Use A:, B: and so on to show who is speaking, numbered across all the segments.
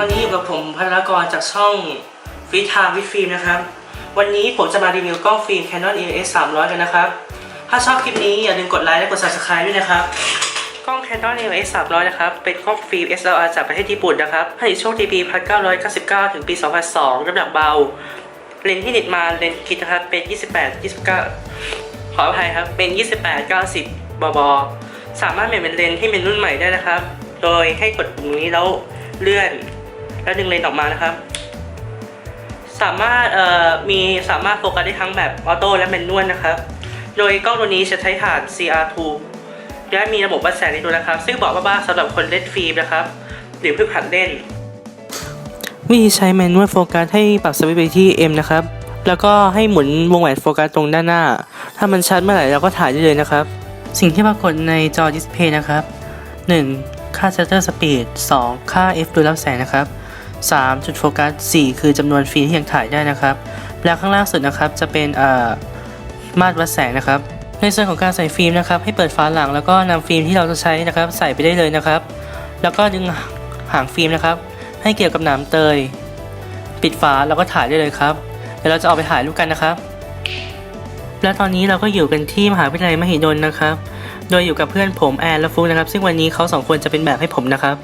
A: ตอนนี้อยู่กับผมพัทรกรจากช่องฟิทามวิฟิล์มนะครับ วันนี้ผมจะมารีวิวกล้องฟิล์ม Canon EOS 300 กันนะครับ ถ้าชอบคลิปนี้อย่าลืมกดไลค์และกด subscribe ด้วยนะครับ กล้อง Canon EOS 300 นะครับ เป็นกล้องฟิล์ม SLR จากประเทศญี่ปุ่นนะครับผลิตช่วงปี1999 ถึงปี 2002น้ำหนักเบา เลนส์ที่ติดมาเลนส์คิดนะครับเป็น 28 29 ขออภัยครับ เป็น 28 90บบสามารถเปลี่ยนเป็นเลนส์ที่เป็นรุ่นใหม่ได้นะครับ โดยให้กดปุ่มนี้แล้วเลื่อน แล้วดึงเลนส์ออกมานะครับ สามารถเอ่อมีสามารถโฟกัสได้ทั้งแบบออโต้และแมนนวลนะครับ โดยกล้องตัวนี้จะใช้ฐาน CR2 และมีระบบวัดแสงในตัวนะครับ ซึ่งบอกว่าบ้าสำหรับคนเล่นฟิล์มนะครับ หรือเพิ่งหัดเล่นวิธีใช้แมนนวลโฟกัสให้ปรับสวิตช์ไปที่ M นะครับ แล้วก็ให้หมุนวงแหวนโฟกัสตรงด้านหน้า ถ้ามันชัดเมื่อไหร่เราก็ถ่ายได้เลยนะครับ สิ่งที่ปรากฏในจอดิสเพย์นะครับ 1. ค่า shutter speed 2. ค่า f ดูรับแสงนะครับ 3. จุดโฟกัส 4 คือจำนวนฟิล์มที่ยังถ่ายได้นะครับ แล้วข้างล่างสุดนะครับจะเป็นมาตรวัดแสงนะครับ ในส่วนของการใส่ฟิล์มนะครับ ให้เปิดฝาหลังแล้วก็นำฟิล์มที่เราจะใช้นะครับ ใส่ไปได้เลยนะครับ แล้วก็ดึงหางฟิล์มนะครับ ให้เกี่ยวกับหนามเตย ปิดฝาแล้วก็ถ่ายได้เลยครับ เดี๋ยวเราจะออกไปถ่ายรูปกันนะครับ และตอนนี้เราก็อยู่กันที่มหาวิทยาลัยมหิดลนะครับ โดยอยู่กับเพื่อนผมแอนและฟุกนะครับ ซึ่งวันนี้เขาสองคนจะเป็นแบบให้ผมนะครับ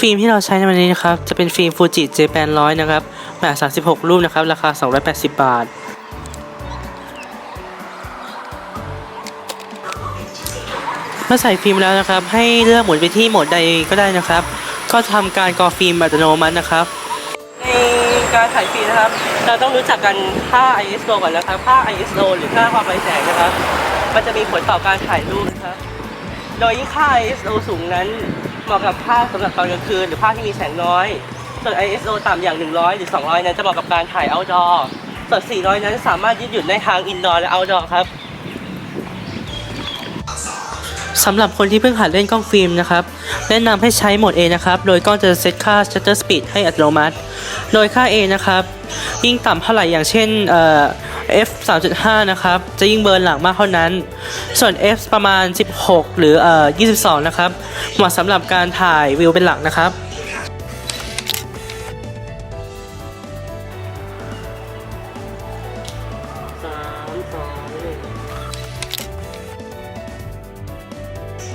A: ฟิล์มที่เราใช้ในวันนี้นะครับ จะเป็นฟิล์มฟูจิ J แปนร้อยนะครับแบบ 36 รูปนะครับ ราคา 280 บาท เมื่อใส่ฟิล์มแล้วนะครับ ให้เลือกหมุนไปที่โหมดใดก็ได้นะครับ ก็ทำการกรอฟิล์มอัตโนมัตินะครับ ในการถ่ายฟิล์มนะครับ เราต้องรู้จักกันค่า ISO ก่อนนะครับค่า ISO หรือค่าความไวแสงนะครับ มันจะมีผลต่อการถ่ายรูปนะครับ โดยยิ่งค่า ISO สูงนั้น เหมาะกับภาพสำหรับตอนกลางคืน หรือภาพที่มีแสงน้อย ส่วน ISO ต่ำอย่าง 100 หรือ 200 นั้นจะเหมาะกับการถ่าย outdoor ส่วน 400 นั้นสามารถยืดหยุ่นได้ทาง indoor และ outdoor ครับ สำหรับคนที่เพิ่งหัดเล่นกล้องฟิล์มนะครับ แนะนำให้ใช้โหมด A นะครับ โดยกล้องจะเซตค่า shutter speed ให้อัตโนมัติ โดยค่า A นะครับ ยิ่งต่ำเท่าไหร่อย่างเช่นเอ่อ f 3.5 นะครับ จะยิ่งเบิร์นหลังมากเท่านั้น ส่วน f ประมาณ 16 หรือเอ่อ22 นะครับ เหมาะสำหรับการถ่ายวิวเป็นหลักนะครับสามสอง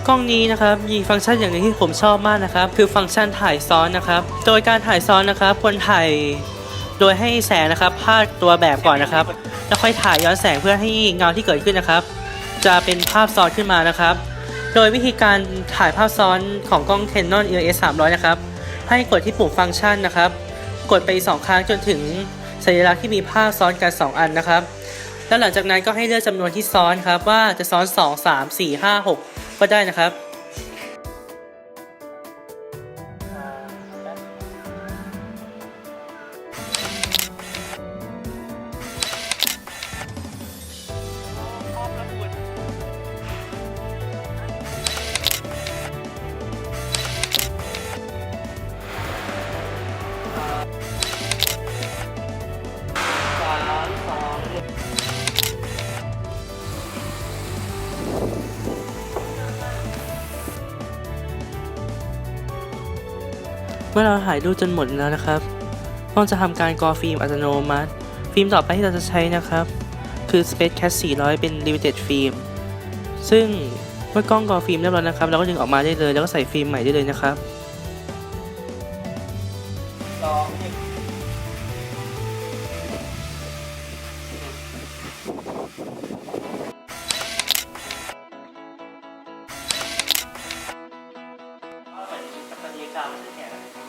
A: กล้องนี้นะครับมีฟังก์ชันอย่างหนึงที่ผมชอบมากนะครับ คือฟังก์ชันถ่ายซ้อนนะครับ โดยการถ่ายซ้อนนะครับควรถ่ายโดยให้แสงนะครับพาดตัวแบบก่อนนะครับแล้วค่อยถ่ายย้อนแสงเพื่อให้เงาที่เกิดขึ้นนะครับ จะเป็นภาพซ้อนขึ้นมานะครับ โดยวิธีการถ่ายภาพซ้อนของกล้อง Canon EOS 300 นะครับ ให้กดที่ปุ่มฟังก์ชันนะครับ กดไป 2 ครั้งจนถึงสัญลักษณ์ที่มีภาพซ้อนกัน 2 อันนะครับ แล้วหลังจากนั้นก็ให้เลือกจำนวนที่ซ้อนครับว่าจะซ้อน 2 3 4 5 6 ก็ได้นะครับ เมื่อเราถ่ายรูปจนหมดแล้วนะครับห้องจะทำการกรอฟิล์มอัตโนมัติ ฟิล์มต่อไปที่เราจะใช้นะครับ คือ Space Cat 400 เป็น Limited Film ซึ่งเมื่อกล้องกรอฟิล์มเรียบร้อยนะครับ เราก็ดึงออกมาได้เลย แล้วก็ใส่ฟิล์มใหม่ได้เลยนะครับ
B: 2 1
A: 1 2 1 2 1 2 1
B: 2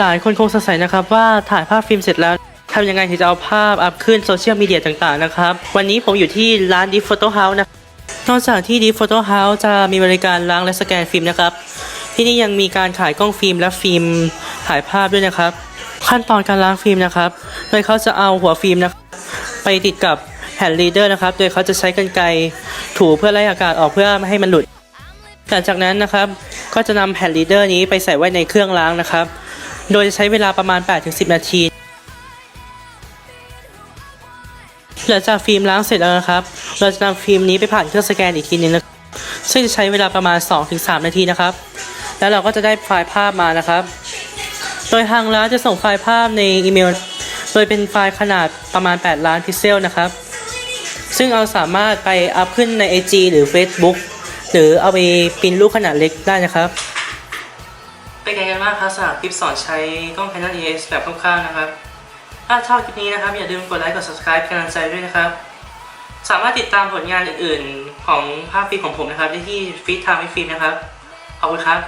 A: หลายคนคงสงสัยนะครับว่าถ่ายภาพฟิล์มเสร็จแล้วทำยังไงถึงจะเอาภาพอัพขึ้นโซเชียลมีเดียต่างๆนะครับ วันนี้ผมอยู่ที่ร้าน Deep Photo House นะนอกจากที่ Deep Photo House จะมีบริการล้างและสแกนฟิล์มนะครับ ที่นี่ยังมีการขายกล้องฟิล์มและฟิล์มถ่ายภาพด้วยนะครับ ขั้นตอนการล้างฟิล์มนะครับโดยเขาจะเอาหัวฟิล์มนะไปติดกับแผ่นรีเดอร์นะครับ โดยเขาจะใช้กรรไกรถูเพื่อไล่อากาศออกเพื่อไม่ให้มันหลุดหลังจากนั้นนะครับก็จะนำแผ่นรีเดอร์นี้ไปใส่ไว้ในเครื่องล้างนะครับ โดยจะใช้เวลาประมาณ 8-10 นาทีหลังจากฟิล์มล้างเสร็จแล้วนะครับ เราจะนำฟิล์มนี้ไปผ่านเครื่องสแกนอีกทีหนึงนะซึ่งจะใช้เวลาประมาณ 2-3 นาทีนะครับ แล้วเราก็จะได้ไฟล์ภาพมานะครับ โดยทางร้านจะส่งไฟล์ภาพในอีเมล โดยเป็นไฟล์ขนาดประมาณ 8 ล้านพิกเซลนะครับ ซึ่งเราสามารถไปอัพขึ้นใน IG หรือ Facebook หรือเอาไปปริ้นรูปขนาดเล็กได้นะครับ เป็นไงกันบ้างครับสำหรับคลิปสอนใช้กล้อง Canon EOS แบบคร่าวๆนะครับ ถ้าชอบคลิปนี้นะครับ อย่าลืมกดไลค์กด subscribe เป็นกำลังใจด้วยนะครับ สามารถติดตามผลงานอื่นๆ ของภาพฟิล์มของผมนะครับ ได้ที่ฟีดทางฟิล์มนะครับ ขอบคุณครับ